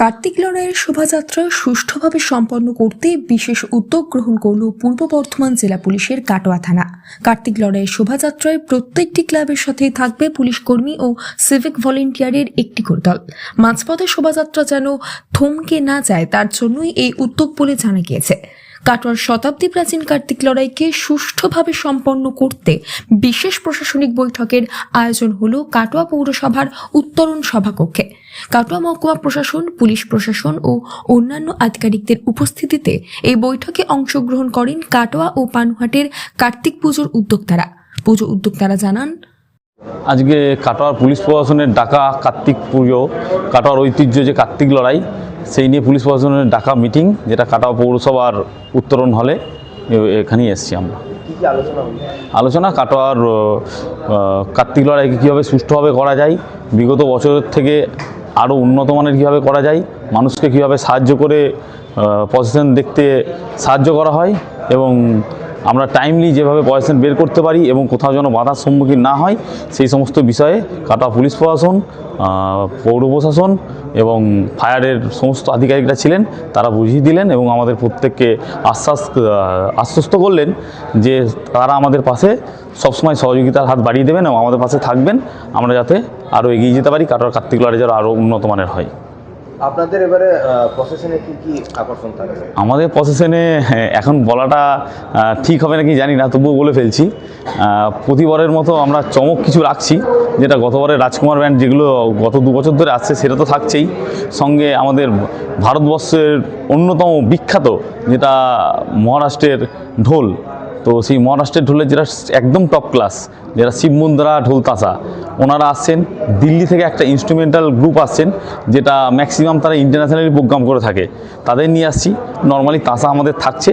কার্তিক লড়াইয়ের শোভাযাত্রা সুষ্ঠুভাবে সম্পন্ন করতে বিশেষ উদ্যোগ গ্রহণ করল পূর্ব বর্ধমান জেলা পুলিশের কাটোয়া থানা। কার্তিক লড়াইয়ের শোভাযাত্রায় প্রত্যেকটি ক্লাবের সাথে থাকবে পুলিশ কর্মী ও সিভিক ভলেন্টিয়ারের একটি করে দল। মাঝপথে শোভাযাত্রা যেন থমকে না যায়, তার জন্যই এই উদ্যোগ বলে জানা গিয়েছে। কাটোয়ার শতাব্দী প্রাচীন কার্তিক লড়াইকে সুষ্ঠুভাবে সম্পন্ন করতে বিশেষ প্রশাসনিক বৈঠকের আয়োজন হল কাটোয়া পৌরসভার উত্তরণ সভাকক্ষে। কাটোয়া মহকুমা প্রশাসন, পুলিশ প্রশাসন ও অন্যান্য আধিকারিকদের উপস্থিতিতে এই বৈঠকে অংশগ্রহণ করেন কাটোয়া ও পানুহাটের কার্তিক পুজোর উদ্যোক্তারা। পুজো উদ্যোক্তারা জানান আজকে কাটোয়ার পুলিশ প্রশাসনের ডাকা কার্তিক পুজো কাটোয়ার ঐতিহ্য যে কার্তিক লড়াই সেই নিয়ে পুলিশ প্রশাসনের ডাকা মিটিং যেটা কাটোয়া পৌরসভার উত্তরণ হলে এখানেই এসেছি আমরা। আলোচনা কাটোয়ার কার্তিক লড়াইকে কীভাবে সুষ্ঠুভাবে করা যায় বিগত বছরের থেকে আরও উন্নত মানের কীভাবে করা যায় মানুষকে কীভাবে সাহায্য করে পজিশন দেখতে সাহায্য করা হয় এবং আমরা টাইমলি যেভাবে পজিশন বের করতে পারি এবং কোথাও যেন বাধার সম্মুখীন না হয়, সেই সমস্ত বিষয়ে কাটা পুলিশ প্রশাসন পৌর প্রশাসন এবং ফায়ারের সমস্ত আধিকারিকরা ছিলেন, তারা বুঝিয়ে দিলেন এবং আমাদের প্রত্যেককে আশ্বাস আশ্বস্ত করলেন যে তারা আমাদের পাশে সবসময় সহযোগিতার হাত বাড়িয়ে দেবেন এবং আমাদের পাশে থাকবেন। আমরা যাতে আরও এগিয়ে যেতে পারি কাটার কার্তিক লড়াই যেন আরও উন্নত মানের হয়। আপনাদের এবারে প্রসেশনে কি কি আকর্ষণ থাকবে আমাদের প্রসেশনে এখন বলাটা ঠিক হবে নাকি জানি না, তবুও বলে ফেলছি। প্রতিবারের মতো আমরা চমক কিছু রাখছি, যেটা গতবারের রাজকুমার ব্যান্ড যেগুলো গত দু বছর ধরে আসছে, সেটা তো থাকছেই। সঙ্গে আমাদের ভারতবর্ষের অন্যতম বিখ্যাত, যেটা মহারাষ্ট্রের ঢোল তো সেই মহারাষ্ট্রের ঢোলের যারা একদম টপ ক্লাস যেটা শিবমুন্দ্রা ঢোল তাসা, ওনারা আসছেন দিল্লি থেকে একটা ইনস্ট্রুমেন্টাল গ্রুপ আসছেন যেটা ম্যাক্সিমাম তারা ইন্টারন্যাশনালি প্রোগ্রাম করে থাকে। তাদের নিয়ে আসছি। নর্মালি তাসা আমাদের থাকছে।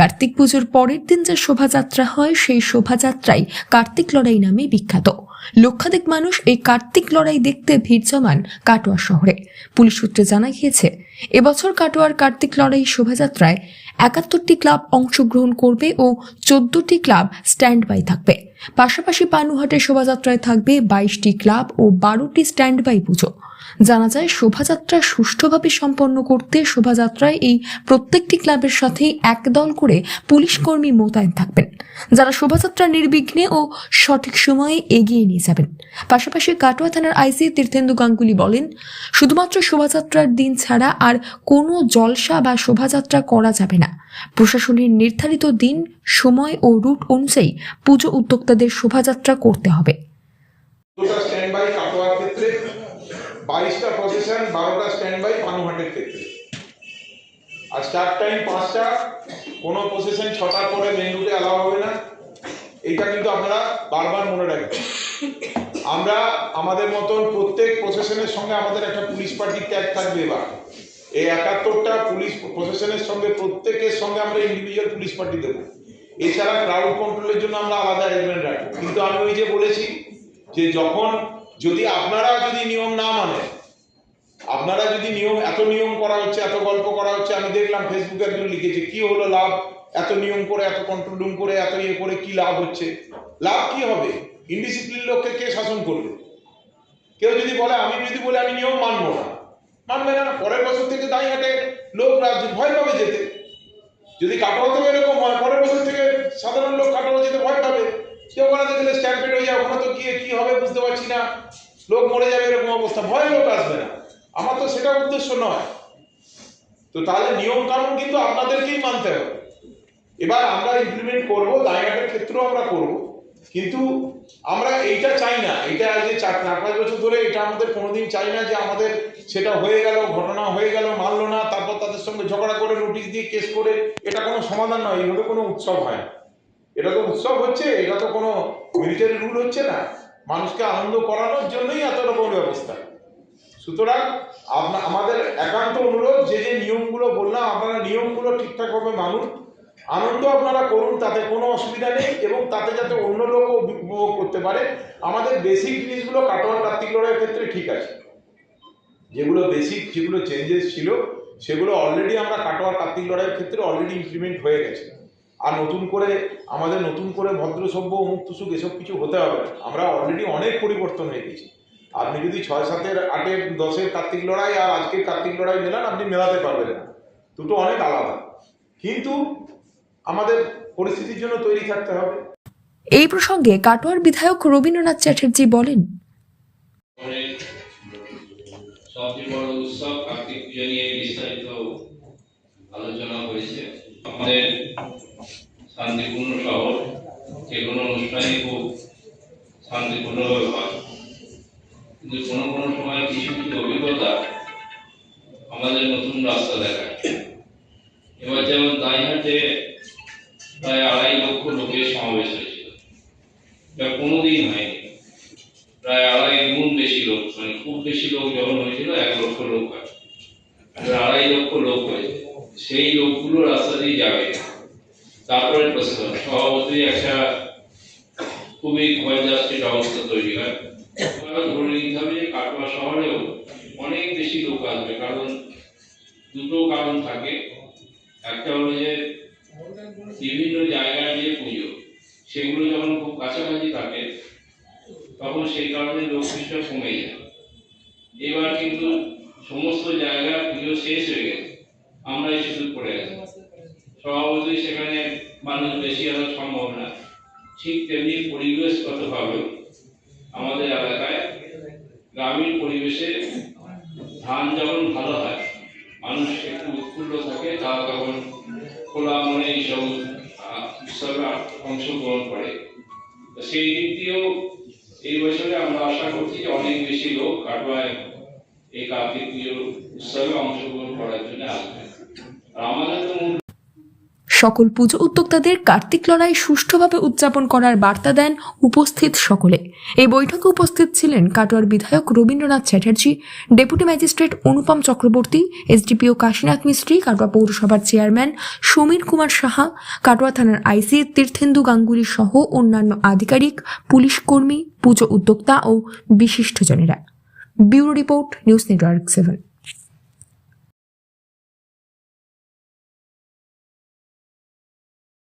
কার্তিক পুজোর পরের দিন যে শোভাযাত্রা হয়, সেই শোভাযাত্রাই কার্তিক লড়াই নামে বিখ্যাত। লক্ষাধিক মানুষ এই কার্তিক লড়াই দেখতে ভিড় জমান কাটোয়া শহরে। পুলিশ সূত্রে জানা গিয়েছে এবছর কাটোয়ার কার্তিক লড়াই শোভাযাত্রায় একাত্তরটি ক্লাব অংশগ্রহণ করবে ও চোদ্দটি ক্লাব স্ট্যান্ড বাই থাকবে। পাশাপাশি পানুহাটের শোভাযাত্রায় থাকবে বাইশটি ক্লাব ও বারোটি স্ট্যান্ড বাই পুজো। জানা যায়, শোভাযাত্রা সুষ্ঠুভাবে সম্পন্ন করতে শোভাযাত্রায় এই প্রত্যেকটি ক্লাবের সাথে একদল করে পুলিশ কর্মী মোতায়েন থাকবেন, যারা শোভাযাত্রা নির্বিঘ্নে ও সঠিক সময়ে এগিয়ে নিয়ে যাবেন। পাশাপাশি কাটোয়া থানার আইসি তীর্থেন্দু গাঙ্গুলি বলেন, শুধুমাত্র শোভাযাত্রার দিন ছাড়া আর কোনো জলসা বা শোভাযাত্রা করা যাবে না। প্রশাসনের নির্ধারিত দিন, সময় ও রুট অনুযায়ী পুজো উদ্যোক্তাদের শোভাযাত্রা করতে হবে। বাইশটা প্রসেশন বারোটা আর স্টার্ট টাইম পাঁচটা, কোনো প্রসেশন ছটার পরে মেন রুটে অ্যালাউ হবে না। এইটা কিন্তু আপনারা বারবার মনে রাখবেন। আমরা আমাদের মতন প্রত্যেক প্রসেশনের সঙ্গে আমাদের একটা পুলিশ পার্টি ট্যাগ থাকবে এবার। এই একাত্তরটা পুলিশ প্রশাসনের সঙ্গে, প্রত্যেকের সঙ্গে আমরা ইন্ডিভিজুয়াল পুলিশ পার্টি দেবো। এছাড়া ক্রাউড কন্ট্রোলের জন্য আমরা আলাদা অ্যারেঞ্জমেন্ট রাখব। কিন্তু আমি ওই যে বলেছি যে যখন যদি আপনারা যদি নিয়ম না মানেন আপনারা যদি নিয়ম, এত নিয়ম করা হচ্ছে, এত গল্প করা হচ্ছে, আমি দেখলাম ফেসবুকে একজন লিখেছে, কি হলো লাভ? এত নিয়ম করে, এত কন্ট্রোল রুম করে, এত ইয়ে করে কি লাভ হচ্ছে? লাভ কি হবে? ইনডিসিপ্লিন লোককে কে শাসন করবে? কেউ যদি বলে, আমি যদি বলে, আমি নিয়ম মানবো না। মানবে না, পরের বছর থেকে দাঁড়িয়ে লোক রাজ্য ভয় পাবে যেতে। যদি কাটোয়াতেও এরকম হয়, পরের বছর থেকে সাধারণ লোক কাটোয়া যেতে ভয় পাবে। কেউ ওখানে দেখলে স্ট্যাম্পেড হয়ে যায়, ওখানে তো গিয়ে কি হবে বুঝতে পারছি না। লোক মরে যাবে এরকম অবস্থা, ভয় লোক আসবে না। আমার তো সেটা উদ্দেশ্য নয়। তো তাহলে নিয়ম কানুন কিন্তু আপনাদেরকেই মানতে হবে। এবার আমরা ইমপ্লিমেন্ট করব দায়ঘাটের ক্ষেত্রেও আমরা করব। কিন্তু আমরা এইটা চাই না এটা যে চার পাঁচ বছর ধরে এটা আমাদের কোনোদিন চাই না যে আমাদের সেটা হয়ে গেল, ঘটনা হয়ে গেল, মানলো না, তারপর তাদের সঙ্গে ঝগড়া করে, নোটিশ দিয়ে কেস করে, এটা কোনো সমাধান নয়, এগুলো কোনো উৎসব হয় এটা তো উৎসব হচ্ছে, এটা তো কোনো মিলিটারি রুল হচ্ছে না। মানুষকে আনন্দ করানোর জন্যই এত রকম ব্যবস্থা। সুতরাং আমাদের একান্ত অনুরোধ, যে যে নিয়মগুলো বললাম, আপনারা নিয়মগুলো ঠিকঠাকভাবে মানুন। আনন্দ আপনারা করুন, তাতে কোনো অসুবিধা নেই এবং তাতে যাতে অন্য লোকও উপভোগ করতে পারে। আমাদের বেসিক জিনিসগুলো কাটোয়ার কার্তিক লড়াইয়ের ক্ষেত্রে ঠিক আছে। যেগুলো বেসিক যেগুলো চেঞ্জেস ছিল, সেগুলো অলরেডি আমরা কাটোয়ার কার্তিক লড়াইয়ের ক্ষেত্রে অলরেডি ইমপ্লিমেন্ট হয়ে গেছে। আর নতুন করে, আমাদের নতুন করে ভদ্র, সভ্য, অমুক, তুসুক এসব কিছু হতে হবে আমরা অলরেডি অনেক পরিবর্তন হয়ে গেছি। আপনি যদি ছয়, সাতের, আটের, দশের কার্তিক লড়াই আর আজকের কার্তিক লড়াই মেলান, আপনি মেলাতে পারবেন না। দুটো অনেক আলাদা। কিন্তু আমাদের পরিস্থিতির জন্য তৈরি থাকতে হবে। এই প্রসঙ্গে কাটোয়ার বিধায়ক রবীন্দ্রনাথ চ্যাটার্জি বলেন সবচেয়ে বড় উৎসব কার্তিক পুজো নিয়ে বিস্তারিত আলোচনা হয়েছে। আমাদের শান্তিপূর্ণ শহর যে কোনো অনুষ্ঠানই খুব শান্তিপূর্ণভাবে হয়। কিন্তু কোনো কোনো সময় কিছু কিছু অভিজ্ঞতা আমাদের নতুন রাস্তা দেখায়। এবার যেমন দাইহাটে প্রায় আড়াই লক্ষ লোকের সমাবেশ হয়েছিল। যা কোনোদিন হয়নি। প্রায় আড়াই গুণ বেশি লোক মানে খুব বেশি লোক যখন হয়েছিল, এক লক্ষ লোক হয়। আড়াই লক্ষ লোক হয়েছে। সেই লোকগুলো রাস্তা দিয়ে যাবে। তারপরে প্রশাসন। স্বভাবতই একটা খুবই ভয়দাস্তির অবস্থা তৈরি হয়। ধরে নিতে হবে যে কাটোয়া শহরেও অনেক বেশি লোক আসবে। কারণ দুটো কারণ থাকে। একটা হলো যে বিভিন্ন জায়গায় যে পুজো। সেগুলো যখন খুব কাছাকাছি থাকে, তখন সেই কারণে লোক সংখ্যা কমে যায়। এবার কিন্তু সমস্ত জায়গার পুজো শেষ হয়ে গেছে। আমরাই শুধু পড়ে গেছি স্বভাবতই সেখানে মানুষ বেশি আসার সম্ভব না ঠিক তেমনি পরিবেশগতভাবে আমাদের এলাকায় গ্রামীণ পরিবেশে ধান যখন ভালো হয়, মানুষ একটু উৎফুল্ল থাকে তারা তখন খোলা মনে এইসব উৎসবে অংশগ্রহণ করে। সেই দিক দিয়েও এই বছরে আমরা আশা করছি যে অনেক বেশি লোক কাটোয়ায় এই কার্তিক পুজোর উৎসবে অংশগ্রহণ করার জন্য আসবে। আমাদের তো মূল সকল পুজো উদ্যোক্তাদের কার্তিক লড়াই সুষ্ঠুভাবে উদযাপন করার বার্তা দেন উপস্থিত সকলে। এই বৈঠকে উপস্থিত ছিলেন কাটোয়ার বিধায়ক Rabindranath Chatterjee, deputy magistrate Anupam Chakraborty, SDPO Kashinath Mistri, Katwa পৌরসভার চেয়ারম্যান সমীর কুমার সাহা, কাটোয়া থানার আইসি তীর্থেন্দু গাঙ্গুলি সহ অন্যান্য আধিকারিক, পুলিশ কর্মী, পুজো উদ্যোক্তা ও বিশিষ্টজনেরা। Bureau report, news network seven.